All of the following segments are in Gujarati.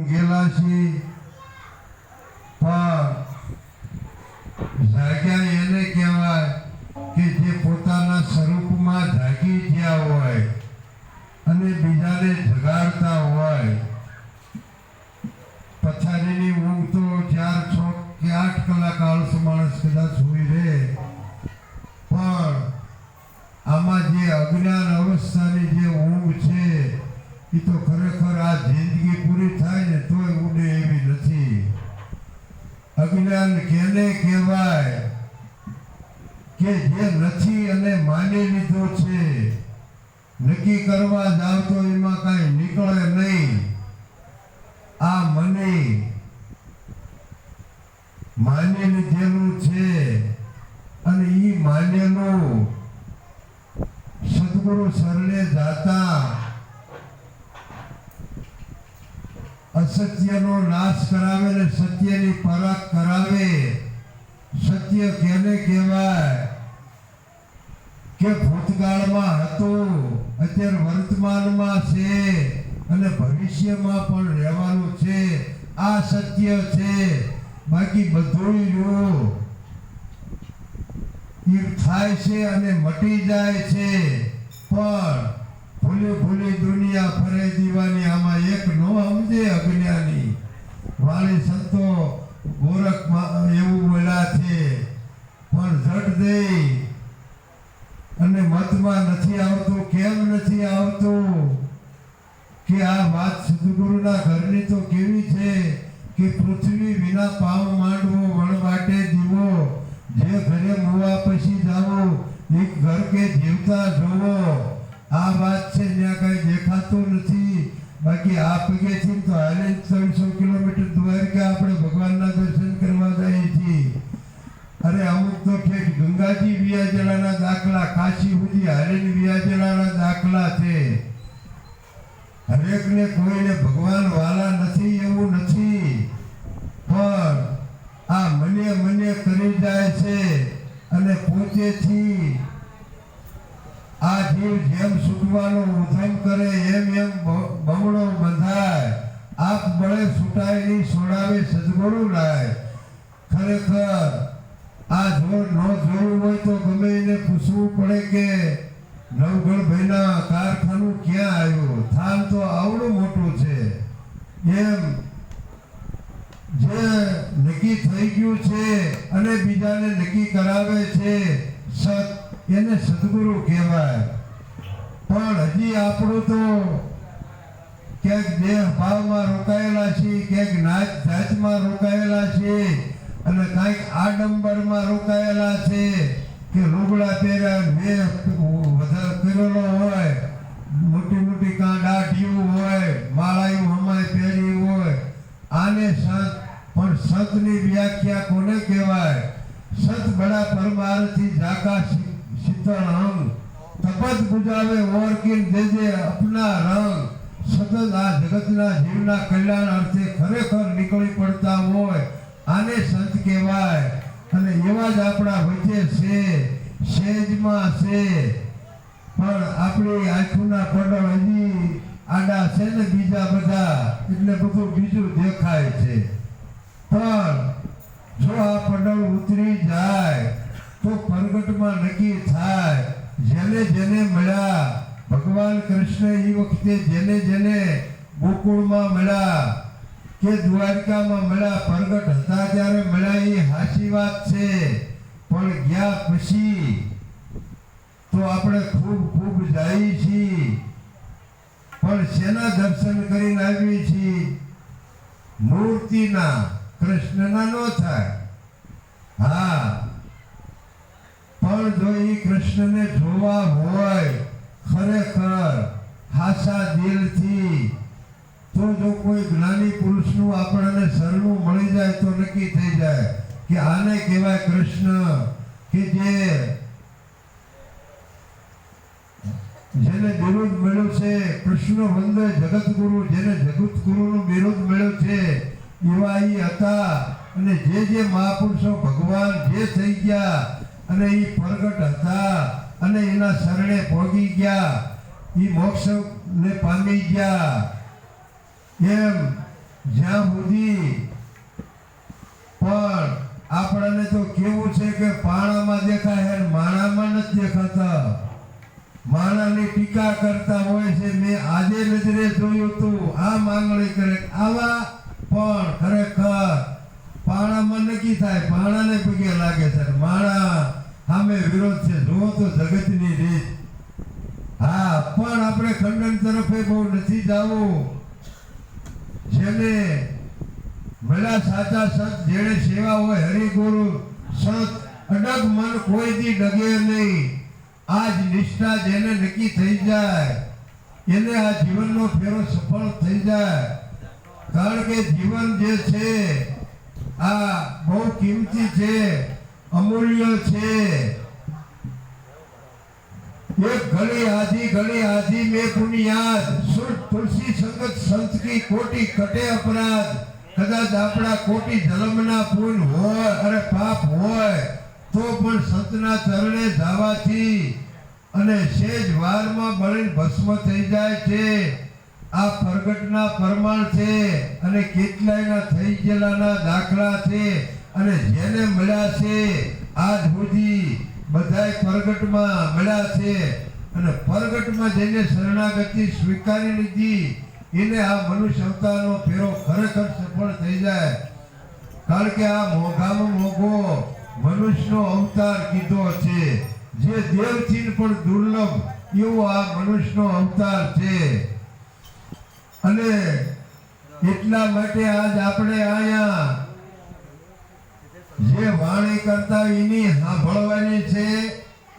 ઊંઘેલા છીએ. પણ જાગ્યા એને કહેવાય કે જે પોતાના સ્વરૂપમાં જાગી ગયા હોય અને બીજાને જગાડતા હોય. પથારીની ઊંઘ તો ચાર, છ કે આઠ કલાક આળસ માણસ કદાચ સુઈ રહે પણ આમાં જે અજ્ઞાન અવસ્થાની જે ઊંઘ છે એ તો આ જિંદગી પૂરી થાય ને તોય ઉડે એવી નથી. અજ્ઞાન કેને કહેવાય કે જે નથી અને માની લીધો છે. નક્કી કરવા જાવ તો એમાં કાંઈ નીકળે નહીં આ મને માની લીધેલું છે અને ઈ માનેલું સદગુરુ શરણે જાતા અસત્યનો નાશ કરાવે ને સત્યની પરખ કરાવે. સત્ય કેને કહેવાય? કે ભૂતકાળમાં હતું, અત્યારે વર્તમાનમાં છે અને ભવિષ્યમાં પણ રહેવાનું છે. આ સત્ય છે. બાકી બધું જો એ થાય છે અને મટી જાય છે. પણ ભૂલી ભૂલી દુનિયા ફરે દીવાની આમાં એક નો સમજે અજ્ઞાની વાળી સંતો ગોરખમાં એવું બોલ્યા છે પણ ઝટ દઈ અને મતમાં નથી આવતું કેમ નથી આવતું? કે આ વાત સદગુરુના ઘરની તો કેવી છે કે પૃથ્વી વિના પાવ માંડવો વણ માટે જીવો. જે ઘરે મુવા પછી જાવો એક ઘર કે જીવતા જોવો. આ વાત છે જ્યાં કઈ દેખાતું નથી. બાકી આ પગેથી તો હાલે ત્રણસો કિલોમીટર દ્વારકા આપણે ભગવાનના દર્શન કરવા જઈએ અરે અમુક તો ઠેક ગંગાજી વિયાજલાના દાખલા, કાશી સુધી હરેન વિયાજલાના દાખલા છે. હરેકને કોઈને ભગવાન વાલા નથી એવું નથી. પણ આ મને મને કરી જાય છે અને પોતેથી આ જીવ જેમ છૂટવાનો ઉધમ કરે એમ એમ બમણો બંધાય. આપ બળે છૂટાયેલી સોડાવે સદગુરુ લાય. ખરેખર આ જોર ન જોયું હોય તો ગમે એને પૂછવું પડે કે, નવગણ ભાઈના કારખાનું ક્યાં આવ્યું? થાન તો આવડું મોટું છે. એમ. જે નક્કી થઈ ગયું છે અને બીજાને નક્કી કરાવે છે, સત, એને સદગુરુ કહેવાય. પણ હજી આપણું તો ક્યાંક દેહ ભાવમાં રોકાયેલા છીએ, ક્યાંક નાચ જાતમાં રોકાયેલા છીએ. અને કાંઈક આડંબરમાં રોકાયેલા છે કે લુગડા પહેર્યા મેં વધારે પહેરેલો હોય, મોટી મોટી કાં દાઢીઓ હોય, માળાયું હમાય પહેરી હોય, આને સંત, પણ સંતની વ્યાખ્યા કોને કહેવાય? સંત બડા પરમારથી જાકા શીતળ અંગ તપત બુજાવે ઓરકીન દેજે અપના રંગ. સતત આ જગતના જીવના કલ્યાણ અર્થે ખરેખર નીકળી પડતા હોય. આને સંત કહેવાય. અને એવા જ આપણા વચ્ચે છે સેજમાં છે. પણ આપણી આંખોના પડળ હજી આડા છે ને બીજા બધા, એટલે બધું બીજું દેખાય છે. પણ જો આ પડળ ઉતરી જાય, તો પ્રગટમાં નક્કી થાય, જેને જેને મળ્યા, ભગવાન કૃષ્ણ એ વખતે જેને જેને ગોકુળમાં મળ્યા કે દ્વારિકામાં મળ્યા, પ્રગટ હતા ત્યારે મળ્યા એ સાચી વાત છે. પણ ગયા પછી તો આપણે ખૂબ ખૂબ જાય છીએ. પણ શેના દર્શન કરીને આવીએ છીએ? મૂર્તિના, કૃષ્ણના નો થાય. હા. પણ જો એ કૃષ્ણને જોવા હોય, ખરેખર હાસા દિલથી તો જો કોઈ જ્ઞાની પુરુષનું આપણને સરનું મળી જાય તો નક્કી થઈ જાય કે આને કહેવાય કૃષ્ણ, કે જે જેને બિરુદ મળ્યો છે, કૃષ્ણ વંદે જગતગુરુ જેને જગતગુરુનું બિરુદ મળ્યો છે એવા એ હતા. અને જે જે મહાપુરુષો ભગવાન જે થઈ ગયા અને એ પ્રગટ હતા અને એના શરણે પહોંચી ગયા એ મોક્ષને પામી ગયા. એમ જ્યાં સુધી પણ આપણને તો કેવું છે કે પાણામાં દેખાય હે માણામાં નથી દેખાતા. માણાની ટીકા કરતા હોય છે. મેં આજે નજરે જોયું તું. આ માંગણી કરે. આવા પણ ખરેખર પાણામાં નક્કી થાય. પાણાને પગે લાગે છે. માણા સામે વિરોધ છે. જુઓ તો જગતની રીત. હા, પણ આપણે ખંડન તરફે બહુ નથી જવું. જેને ભલા સાચા સંત જેણે સેવા હોય હરિગુરુ, સંત, અડગ મન કોઈથી ડગે નહીં. આજ નિષ્ઠા જેને નક્કી થઈ જાય, એને આ જીવનનો ફેરો સફળ થઈ જાય. કારણ કે જીવન જે છે, આ બહુ કિંમતી છે, અમૂલ્ય છે. એક ઘડી આધી ઘડી આધી મેં પુનિયાદ તુલસી સંગત સંત કી કોટી કટે અપરાધ. કદાચ આપણા કોટી જન્મના પૂન હોય, અરે પાપ હોય, તો પણ સંતના ચરણે ધાવાથી અને સેજ વારમાં બળીને ભસ્મ થઈ જાય છે. આ પ્રગટના પ્રમાણ છે અને કેટલાયના થઈ ગયેલાના દાખલા છે અને જેને મળ્યા છે, આજ સુધી બધાય પ્રગટમાં મળ્યા છે. અને પ્રગટમાં જેને શરણાગતિ સ્વીકારી લીધી. એને આ મનુષ્ય અવતારનો ફેરો ખરેખર સફળ થઈ જાય. કારણ કે આ મોઘામાં મોઘો મનુષ્યનો અવતાર કીધો છે. જે દેવથી પણ દુર્લભ એવો આ મનુષ્યનો અવતાર છે. અને એટલા માટે આજ આપણે અહીંયા જે વાણી કરતા એની સાંભળવાની છે.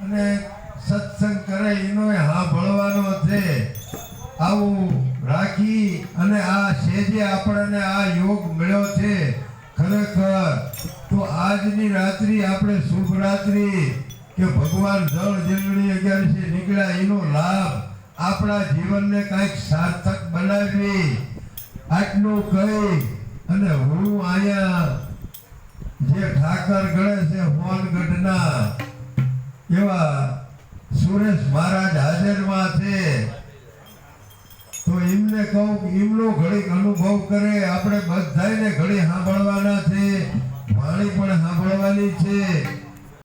અને સત્સંગ કરે એનો સાંભળવાનો છે આવું રાખી અને આ સેજે આપણને આ યોગ મળ્યો છે ખરેખર. તો આજની રાત્રિ આપણે શુભ રાત્રિ કે ભગવાન જળ જીવણી અગિયારસે નીકળ્યા એનો લાભ આપણા જીવનને કંઈક સાર્થક બનાવી. આટલું કહી અને હું અહીંયા જે ઠાકર ગણે છે હોનગઢના એવા સુરેશ મહારાજ હાજરમાં છે. તો એમને કહું એમનો ઘડીક અનુભવ કરે. આપણે બધાને ઘડી સાંભળવાના છે. વાણી પણ સાંભળવાની છે.